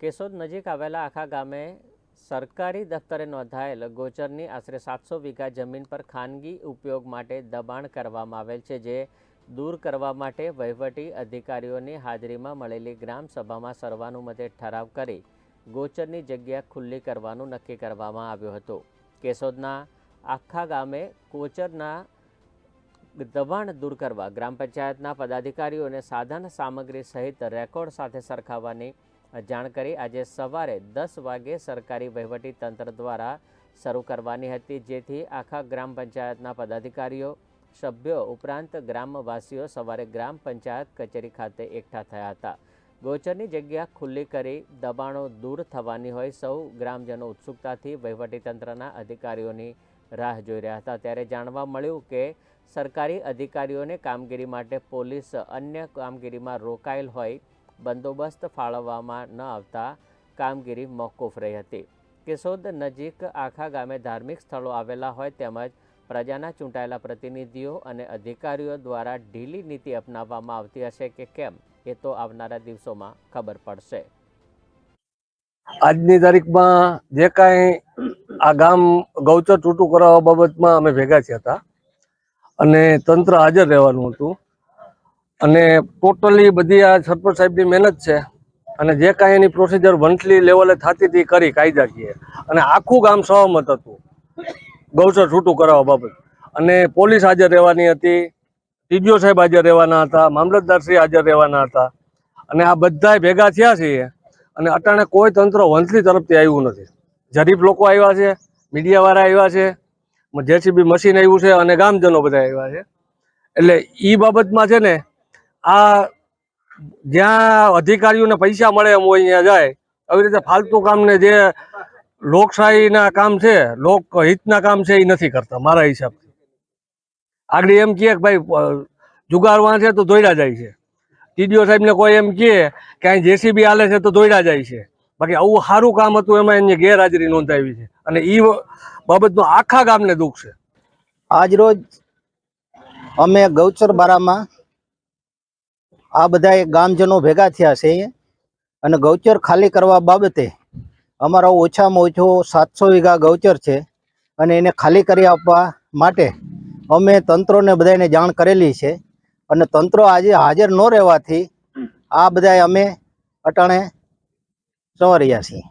કેશોદ નજીક આવેલા આખા ગામે સરકારી દફતરે નોંધાયેલ ગોચરની આશરે સાતસો વીઘા જમીન પર ખાનગી ઉપયોગ માટે દબાણ કરવામાં આવેલ છે, જે દૂર કરવા માટે વહીવટી અધિકારીઓની હાજરીમાં મળેલી ગ્રામ સભામાં સર્વાનુમતે ઠરાવ કરી ગોચરની જગ્યા ખુલ્લી કરવાનું નક્કી કરવામાં આવ્યું હતું. કેશોદના આખા ગામે કોચરના દબાણ દૂર કરવા ગ્રામ પંચાયતના પદાધિકારીઓને સાધન સામગ્રી સહિત રેકોર્ડ સાથે સરખાવવાની જાણ કરી આજે સવારે દસ વાગે સરકારી વહીવટી તંત્ર દ્વારા શરૂ કરવાની હતી, જેથી આખા ગ્રામ પંચાયતના પદાધિકારીઓ, સભ્યો ઉપરાંત ગ્રામવાસીઓ સવારે ગ્રામ પંચાયત કચેરી ખાતે એકઠા થયા હતા. ગોચરની જગ્યા ખુલ્લી કરી દબાણો દૂર થવાની હોય સૌ ગ્રામજનો ઉત્સુકતાથી વહીવટીતંત્રના અધિકારીઓની રાહ જોઈ રહ્યા હતા. ત્યારે જાણવા મળ્યું કે સરકારી અધિકારીઓને કામગીરી માટે પોલીસ અન્ય કામગીરીમાં રોકાયેલ હોય બંદોબસ્ત ફાળવવામાં ન આવતા કામગીરી મોકૂફ રહી હતી. કેશોદ નજીક આખા ગામે ધાર્મિક સ્થળો આવેલા હોય તેમજ પ્રજાના ચૂંટાયેલા પ્રતિનિધિઓ અને અધિકારીઓ દ્વારા ઢીલી નીતિ અપનાવવામાં આવતી હશે કે કેમ, એ તો આવનારા દિવસોમાં ખબર પડશે. આજની તારીખમાં જે કાંઈ આ ગામ ગૌચર ટૂટું કરાવવા બાબતમાં અમે ભેગા થયા હતા અને તંત્ર હાજર રહેવાનું હતું. અને ટોટલી બધી આ સરપંચ સાહેબની મહેનત છે. અને જે કાંઈ એની પ્રોસિજર વંથલી લેવલે થતી હતી કરી કાયદાકીય. અને આખું ગામ સહમત હતું. ગૌચર છૂટું કરાવવા બાબત. અને પોલીસ હાજર રહેવાની હતી. ટીડીઓ સાહેબ હાજર રહેવાના હતા. મામલતદારશ્રી હાજર રહેવાના હતા. અને આ બધાય ભેગા થયા છીએ. અને અટાણે કોઈ તંત્ર વંથલી તરફથી આવ્યું નથી. જરીફ લોકો આવ્યા છે. મીડિયાવાળા આવ્યા છે. જેસીબી મશીન આવ્યું છે અને ગામજનો બધા આવ્યા છે. એટલે એ બાબતમાં છે ને આ જ્યાં અધિકારીઓને પૈસા મળે એમ હોય ત્યાં જાય, આવી રીતે ફાલતુ કામને જે લોકશાહીના કામ છે, લોકહિતના કામ છે, એ નથી કરતા, મારા હિસાબથી. આગળ એમ કહે કે ભાઈ જુગારવા છે તો દોડ્યા જાય છે. ટીડીઓ સાહેબને કોઈ એમ કહે કે અહીં જેસીબી હાલે છે તો દોડ્યા જાય છે. બાકી આવું સારું કામ હતું, એમાં એમની ગેરહાજરી નોંધાવી છે. અને એ બાબતનું આખા ગામને દુઃખ છે. આજ રોજ અમે ગૌચર બારામાં આ બધા ગામજનો ભેગા થયા છે અને ગૌચર ખાલી કરવા બાબતે અમારો ઓછામાં ઓછો સાતસો વીઘા ગૌચર છે. અને એને ખાલી કરી આપવા માટે અમે તંત્રોને બધાને જાણ કરેલી છે. અને તંત્રો આજે હાજર ન રહેવાથી આ બધા અમે અટાણે સંવર્યા છીએ.